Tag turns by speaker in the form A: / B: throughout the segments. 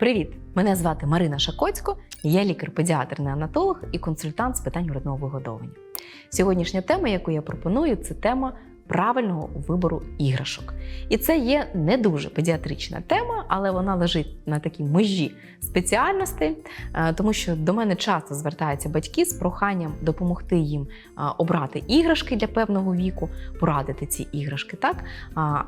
A: Привіт! Мене звати Марина Шакоцько, я лікар-педіатр-неонатолог і консультант з питань грудного вигодовування. Сьогоднішня тема, яку я пропоную, це тема правильного вибору іграшок. І це є не дуже педіатрична тема, але вона лежить на такій межі спеціальностей, е, тому що до мене часто звертаються батьки з проханням допомогти їм е, обрати іграшки для певного віку, порадити ці іграшки. Так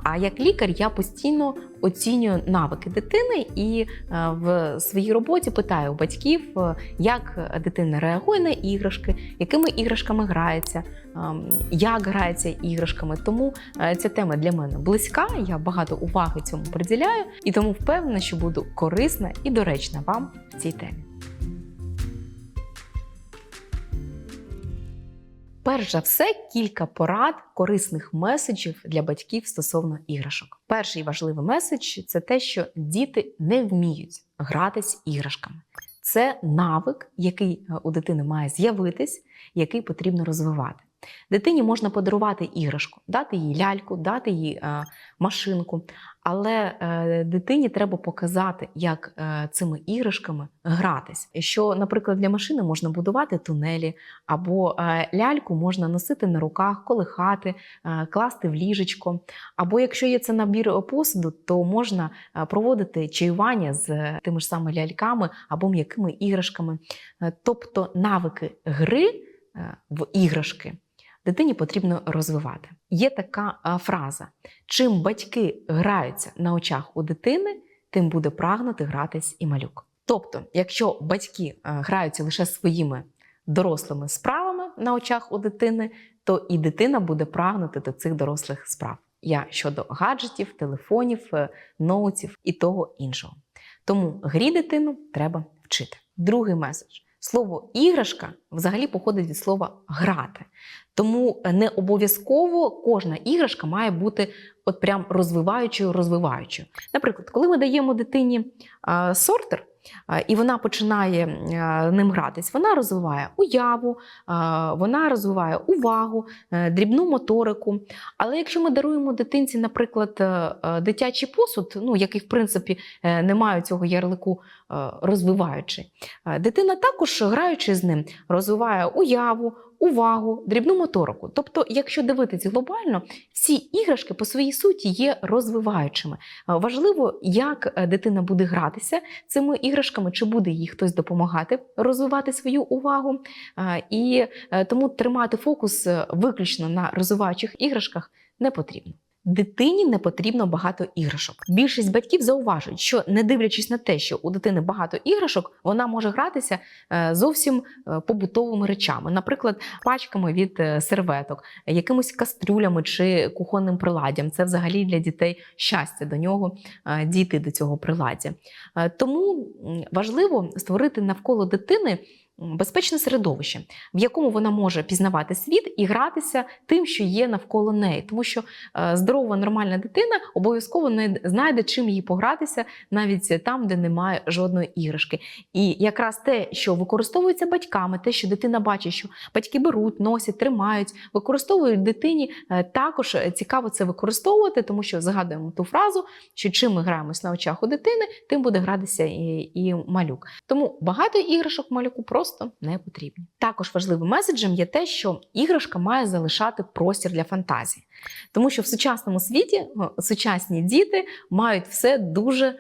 A: а як лікар я постійно оцінюю навики дитини і е, в своїй роботі питаю у батьків, е, як дитина реагує на іграшки, якими іграшками грається, ем, як грається іграшками. Тому е, ця тема для мене близька. Я багато уваги цьому приділяю, і тому впевнена, що буду корисна і доречна вам в цій темі. Перш за все, кілька порад корисних меседжів для батьків стосовно іграшок. Перший важливий меседж це те, що діти не вміють гратись іграшками. Це навик, який е, у дитини має з'явитись, який потрібно розвивати. Дитині можна подарувати іграшку, дати їй ляльку, дати їй е, машинку, але е, дитині треба показати, як е, цими іграшками гратись. Що, наприклад, для машини можна будувати тунелі, або е, ляльку можна носити на руках, колихати, е, класти в ліжечко. Або якщо є це набір посуду, то можна е, проводити чаювання з тими ж самими ляльками або м'якими іграшками. Е, Тобто навики гри е, в іграшки дитині потрібно розвивати. Є така фраза: чим батьки граються на очах у дитини, тим буде прагнути гратись і малюк. Тобто, якщо батьки граються лише своїми дорослими справами на очах у дитини, то і дитина буде прагнути до цих дорослих справ. Я щодо гаджетів, телефонів, е, ноутів і того іншого. Тому грі дитину треба вчити. Другий меседж. Слово іграшка взагалі походить від слова грати. Тому не обов'язково кожна іграшка має бути от прям розвиваючою, розвиваючою. Наприклад, коли ми даємо дитині сортер, і вона починає ним гратись, вона розвиває уяву, вона розвиває увагу, е, дрібну моторику. Але якщо ми даруємо дитинці, наприклад, е, е, дитячий посуд, ну який в принципі е, не має цього ярлику розвиваючи, е, дитина також граючи з ним, розвиває уяву, увагу, дрібну моторику. Тобто, якщо дивитись глобально, всі іграшки по своїй суті є розвиваючими. Е, Важливо, як е, дитина буде гратися цими іграшками, чи буде їй хтось допомагати розвивати свою увагу. Е, І тому тримати фокус виключно на розвиваючих іграшках не потрібно. Дитині не потрібно багато іграшок. Більшість батьків зауважують, що не дивлячись на те, що у дитини багато іграшок, вона може гратися е, зовсім е, побутовими речами, наприклад, пачками від е, серветок, якимись кастрюлями чи кухонним приладдям. Це взагалі для дітей щастя до нього дійти до цього приладдя. Тому важливо створити навколо дитини. Безпечне середовище, в якому вона може пізнавати світ і гратися тим, що є навколо неї, тому що е, здорова нормальна дитина обов'язково не знайде чим їй погратися навіть там, де немає жодної іграшки. І якраз те, що використовується батьками, те, що дитина бачить, що батьки беруть, носять, тримають, використовують дитині, е, також цікаво це використовувати, тому що згадуємо ту фразу, що чим ми граємось на очах у дитини, тим буде гратися і, і малюк. Тому багато іграшок малюку просто не потрібні. Також важливим меседжем є те, що іграшка має залишати простір для фантазії. Тому що в сучасному світі сучасні діти мають все дуже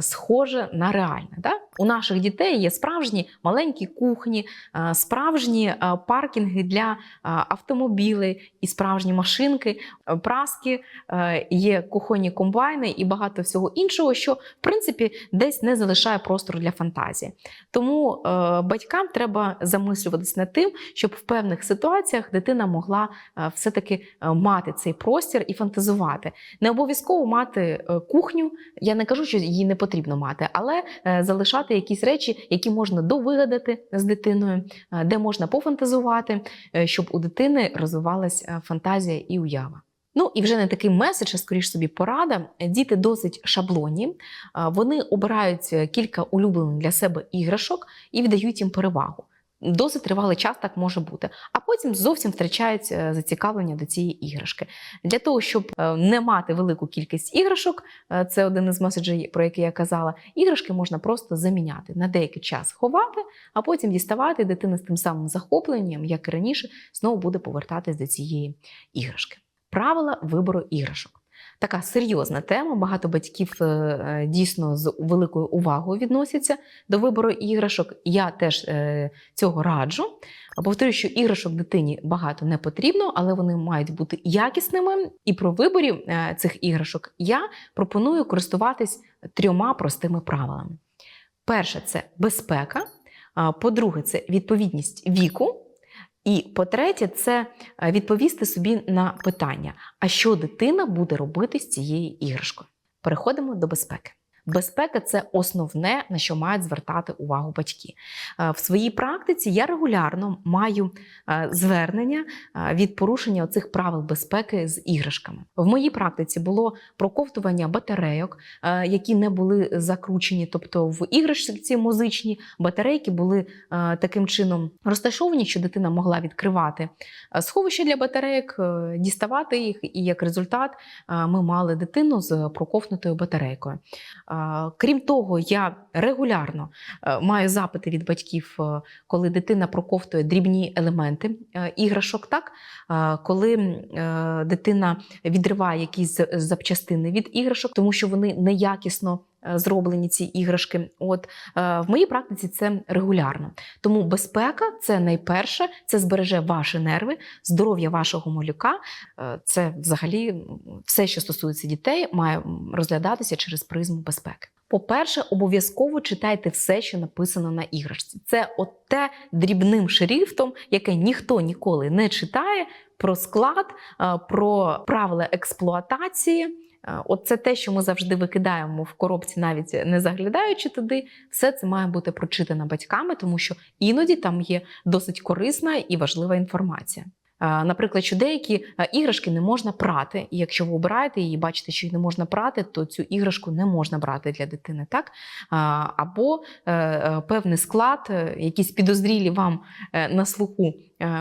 A: схоже на реальне. Да? У наших дітей є справжні маленькі кухні, е, справжні е, паркінги для е, автомобілей і справжні машинки, е, праски, е, є кухонні комбайни і багато всього іншого, що в принципі десь не залишає простору для фантазії. Тому е, батькам треба замислюватись над тим, щоб в певних ситуаціях дитина могла е, все-таки е, мати цей простір і фантазувати. Не обов'язково мати е, кухню. Я не кажу, що її не потрібно мати, але е, залишати якісь речі, які можна довигадати з дитиною, е, де можна пофантазувати, е, щоб у дитини розвивалась фантазія і уява. Ну і вже не такий меседж, а скоріш собі порада. Діти досить шаблонні, вони обирають кілька улюблених для себе іграшок і віддають їм перевагу. Досить тривалий час так може бути, а потім зовсім втрачають е, зацікавлення до цієї іграшки. Для того, щоб е, не мати велику кількість іграшок, е, це один із меседжей, про який я казала. Іграшки можна просто заміняти на деякий час ховати, а потім діставати. Дитина з тим самим захопленням, як і раніше, знову буде повертатись до цієї іграшки. Правила вибору іграшок. Така серйозна тема. Багато батьків е, е, дійсно з великою увагою відносяться до вибору іграшок. Я теж е, цього раджу. Повторюю, що іграшок дитині багато не потрібно, але вони мають бути якісними. І про виборі е, цих іграшок я пропоную користуватись трьома простими правилами. Перше це безпека. По-друге, це відповідність віку. І по-третє, це е, відповісти собі на питання, а що дитина буде робити з цією іграшкою. Переходимо до безпеки. Безпека це основне, на що мають звертати увагу батьки. Е, В своїй практиці я регулярно маю е, звернення е, від порушення оцих правил безпеки з іграшками. В моїй практиці було проковтування батарейок, які не були закручені, тобто в іграшці музичні батарейки були таким чином розташовані, що дитина могла відкривати сховище для батарейок, діставати їх, і як результат ми мали дитину з проковтнутою батарейкою. Крім того, я регулярно е, маю запити від батьків, е, коли дитина проковтує дрібні елементи е, іграшок, так? Коли дитина відриває якісь запчастини від іграшок, тому що вони неякісно зроблені ці іграшки. От е, в моїй практиці це регулярно. Тому безпека це найперше, це збереже ваші нерви, здоров'я вашого малюка. Е, Це взагалі все, що стосується дітей, має розглядатися через призму безпеки. По-перше, обов'язково читайте все, що написано на іграшці. Це от те дрібним шрифтом, яке ніхто ніколи не читає, про склад, е, про правила експлуатації. Е, От це те, що ми завжди викидаємо в коробці, навіть не заглядаючи туди. Все це має бути прочитано батьками, тому що іноді там є досить корисна і важлива інформація. Е, Наприклад, що деякі е, іграшки не можна прати, і якщо ви обираєте її, бачите, що її не можна прати, то цю іграшку не можна брати для дитини, так? Або певний склад, якісь підозрілі вам на слуху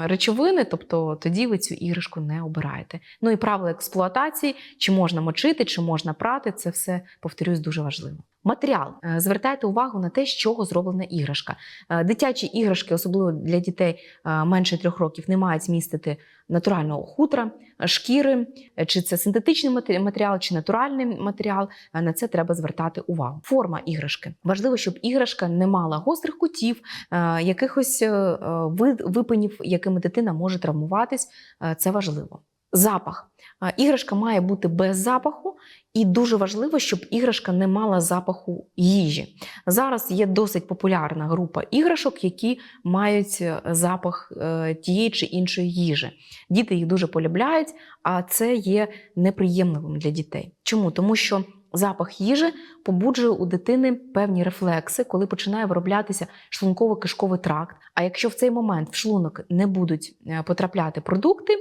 A: речовини, тобто тоді ви цю іграшку не обираєте. Ну і правила експлуатації, чи можна мочити, чи можна прати, це все, повторюсь, дуже важливо. Матеріал. Е, Звертайте увагу на те, з чого зроблена іграшка. Е, Дитячі іграшки, особливо для дітей е, менше трьох років, не мають містити натурального хутра, е, шкіри, е, чи це синтетичний матеріал, чи натуральний матеріал. Е, На це треба звертати увагу. Форма іграшки. Важливо, щоб іграшка не мала гострих кутів, якихось випинів, якими дитина може травмуватись. Це важливо. Запах. Іграшка має бути без запаху, і дуже важливо, щоб іграшка не мала запаху їжі. Зараз є досить популярна група іграшок, які мають е, запах е, тієї чи іншої їжі. Діти їх дуже полюбляють, а це є неприємливим для дітей. Чому? Тому що запах їжі побуджує у дитини певні рефлекси, коли починає вироблятися шлунково-кишковий тракт. А якщо в цей момент в шлунок не будуть е, потрапляти продукти,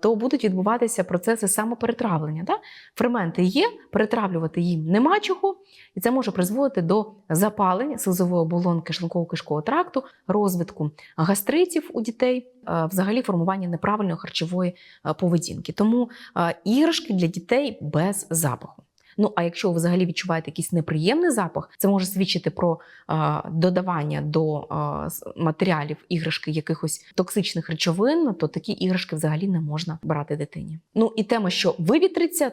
A: то будуть відбуватися процеси самоперетравлення. Да? Ферменти є, перетравлювати їм нема чого, і це може призводити до запалень слизової оболонки шлунково-кишкового тракту, розвитку гастритів у дітей, е, взагалі формування неправильної харчової е, поведінки. Тому іграшки для дітей без запаху. Ну а якщо ви взагалі відчуваєте якийсь неприємний запах, це може свідчити про додавання до матеріалів іграшки якихось токсичних речовин, то такі іграшки взагалі не можна брати дитині. Ну і тема, що вивітриться,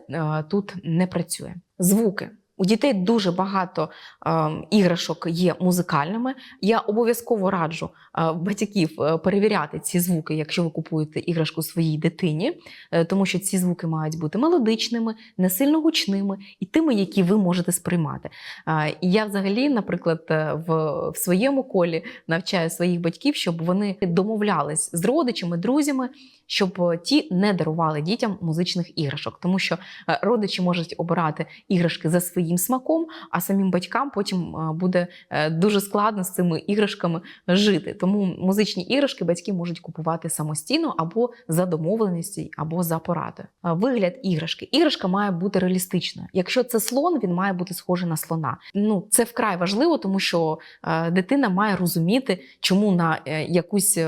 A: тут не працює. Звуки. У дітей дуже багато е, іграшок є музикальними. Я обов'язково раджу е, батьків е, перевіряти ці звуки, якщо ви купуєте іграшку своїй дитині, е, тому що ці звуки мають бути мелодичними, не сильно гучними і тими, які ви можете сприймати. Е, я взагалі, наприклад, е, в, в своєму колі навчаю своїх батьків, щоб вони домовлялись з родичами, друзями, щоб е, ті не дарували дітям музичних іграшок, тому що родичі можуть обирати іграшки за своїм своїм смаком, а самим батькам потім буде е, дуже складно з цими іграшками жити. Тому музичні іграшки батьки можуть купувати самостійно або за домовленістю, або за порадою. Вигляд іграшки. Іграшка має бути реалістичною. Якщо це слон, він має бути схожий на слона. Ну це вкрай важливо, тому що е, дитина має розуміти, чому на е, якусь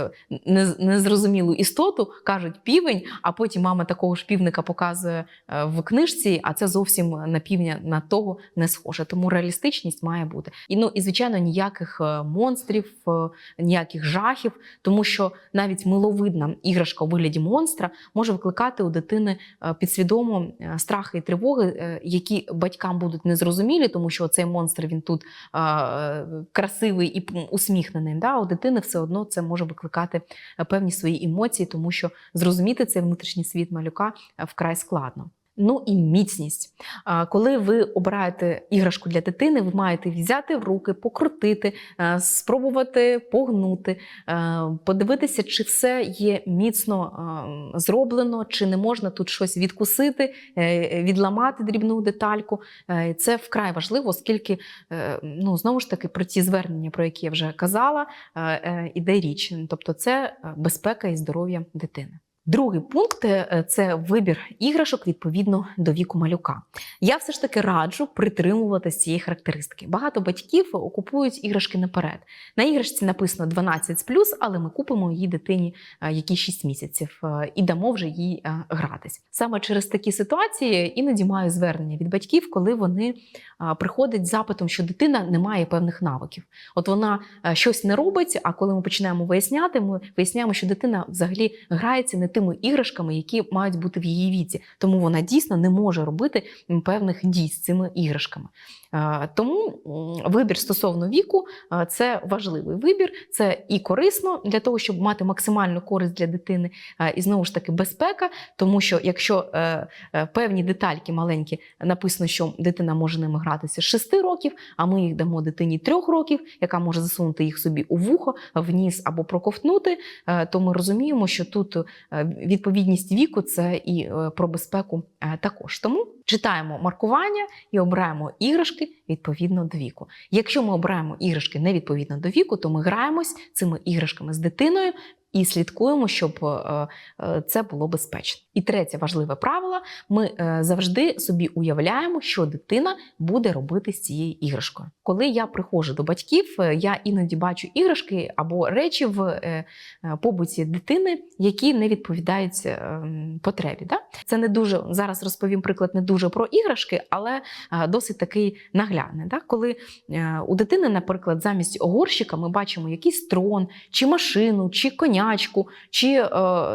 A: незрозумілу істоту кажуть півень, а потім мама такого ж півника показує в книжці, а це зовсім на півня на того не схоже. Тому реалістичність має бути. І ну і звичайно, ніяких е, монстрів, е, ніяких жахів, тому що навіть миловидна іграшка у вигляді монстра може викликати у дитини е, підсвідомо страхи і тривоги, які батькам будуть незрозумілі, тому що цей монстр він тут красивий і усміхнений. Да? У дитини все одно це може викликати певні свої емоції, тому що зрозуміти цей внутрішній світ малюка вкрай складно. Ну і міцність. Коли ви обираєте іграшку для дитини, ви маєте взяти в руки, покрутити, е, спробувати погнути, е, подивитися, чи все є міцно е, зроблено, чи не можна тут щось відкусити, відламати дрібну детальку. Це вкрай важливо, оскільки ну знову ж таки про ті звернення, про які я вже казала, іде річ. Тобто, це безпека і здоров'я дитини. Другий пункт е, це вибір іграшок відповідно до віку малюка. Я все ж таки раджу притримуватися цієї характеристики. Багато батьків купують іграшки наперед. На іграшці написано 12 плюс, але ми купимо її дитині е, які 6 місяців е, і дамо вже їй гратись. Саме через такі ситуації іноді маю звернення від батьків, коли вони приходять з запитом, що дитина не має певних навиків. От вона щось не робить, а коли ми починаємо виясняти, ми виясняємо, що дитина взагалі грається не тими іграшками, які мають бути в її віці. Тому вона дійсно не може робити певних дій з цими іграшками. Е, Тому вибір стосовно віку е, це важливий вибір, це і корисно для того, щоб мати максимальну користь для дитини, е, і знову ж таки безпека, тому що якщо певні детальки маленькі написано, що дитина може ними гратися з 6 років, а ми їх дамо дитині 3 років, яка може засунути їх собі у вухо, в ніс або проковтнути, то ми розуміємо, що тут відповідність віку це і е, про безпеку е, також. Тому читаємо маркування і обираємо іграшки відповідно до віку. Якщо ми обираємо іграшки не відповідно до віку, то ми граємось цими іграшками з дитиною. І слідкуємо, щоб е, е, це було безпечно. І третє важливе правило: ми е, завжди собі уявляємо, що дитина буде робити з цією іграшкою. Коли я приходжу до батьків, я іноді бачу іграшки або речі в побуті дитини, які не відповідають потребі. Да? Це не дуже зараз розповім приклад не дуже про іграшки, але досить такий наглядний. Да? Коли у дитини, наприклад, замість горщика ми бачимо якийсь трон, чи машину, чи конячку, чи е,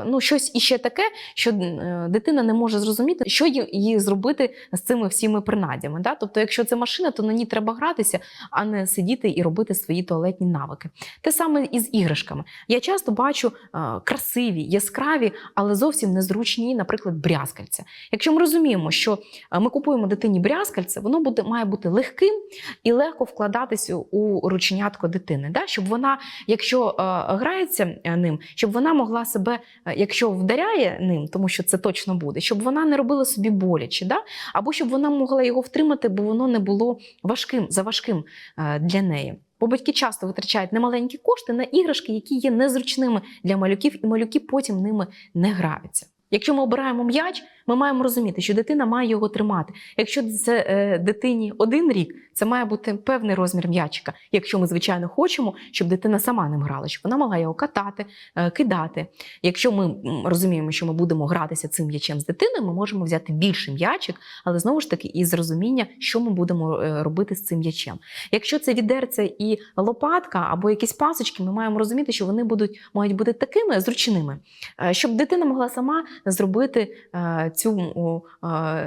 A: ну, щось іще таке, що е, дитина не може зрозуміти, що їй, зробити з цими всіми принадями. Да? Тобто, якщо це машина, то на ній треба гратися, а не сидіти і робити свої туалетні навики. Те саме і з іграшками. Я часто бачу е, красиві, яскраві, але зовсім незручні, наприклад, брязкальця. Якщо ми розуміємо, що ми купуємо дитині брязкальце, воно буде має бути легким і легко вкладатися у рученятко дитини, да? щоб вона, якщо грається е, ним, щоб вона могла себе, е, якщо вдаряє ним, тому що це точно буде, щоб вона не робила собі боляче, да? або щоб вона могла його втримати, бо воно не було важким, заважким е, для неї. Бо батьки часто витрачають немаленькі кошти на іграшки, які є незручними для малюків, і малюки потім ними не граються. Якщо ми обираємо м'яч, ми маємо розуміти, що дитина має його тримати. Якщо це е, дитині один рік, це має бути певний розмір м'ячика. Якщо ми, звичайно, хочемо, щоб дитина сама ним грала, щоб вона могла його катати, е, кидати. Якщо ми розуміємо, що ми будемо гратися цим м'ячем з дитиною, ми можемо взяти більший м'ячик, але знову ж таки із розуміння, що ми будемо е, робити з цим м'ячем. Якщо це відерце і лопатка або якісь пасочки, ми маємо розуміти, що вони будуть мають бути такими зручними, е, щоб дитина могла сама зробити е, цю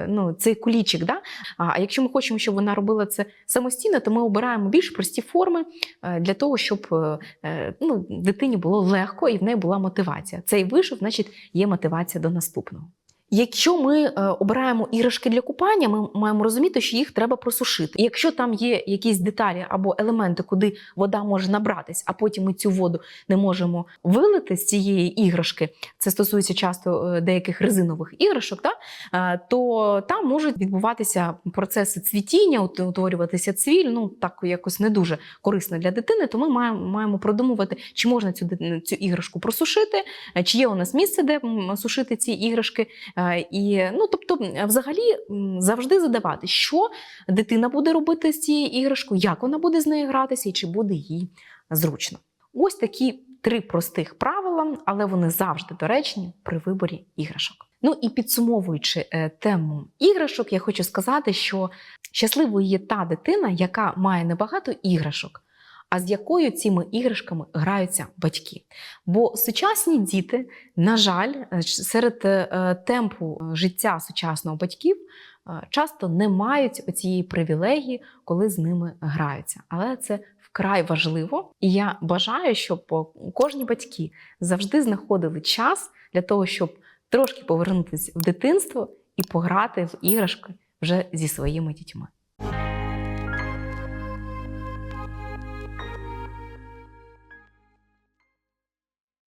A: ну, цей кулічик. Да? А а якщо ми хочемо, щоб вона робила це самостійно, то ми обираємо більш прості форми е, для того, щоб е, е, ну, дитині було легко і в неї була мотивація. Цей вишив, значить, є мотивація до наступного. Якщо ми е, обираємо іграшки для купання, ми маємо розуміти, що їх треба просушити. І якщо там є якісь деталі або елементи, куди вода може набратись, а потім ми цю воду не можемо вилити з цієї іграшки, це стосується часто е, деяких резинових іграшок, та, е, то там можуть відбуватися процеси цвітіння, утворюватися цвіль, ну так якось не дуже корисно для дитини, то ми маємо, маємо продумувати, чи можна цю, цю іграшку просушити, чи є у нас місце, де сушити ці іграшки. Е, І ну, тобто, взагалі завжди задавати, що дитина буде робити з цією іграшкою, як вона буде з нею гратися, і чи буде їй зручно. Ось такі три простих правила, але вони завжди доречні при виборі іграшок. Ну і підсумовуючи е, тему іграшок, я хочу сказати, що щасливою є та дитина, яка має небагато іграшок, а з якою цими іграшками граються батьки. Бо сучасні діти, на жаль, е, серед е, темпу е, життя сучасного батьків часто не мають цієї привілегії, коли з ними граються. Але це вкрай важливо, і я бажаю, щоб кожні батьки завжди знаходили час для того, щоб трошки повернутися в дитинство і пограти в іграшки вже зі своїми дітьми.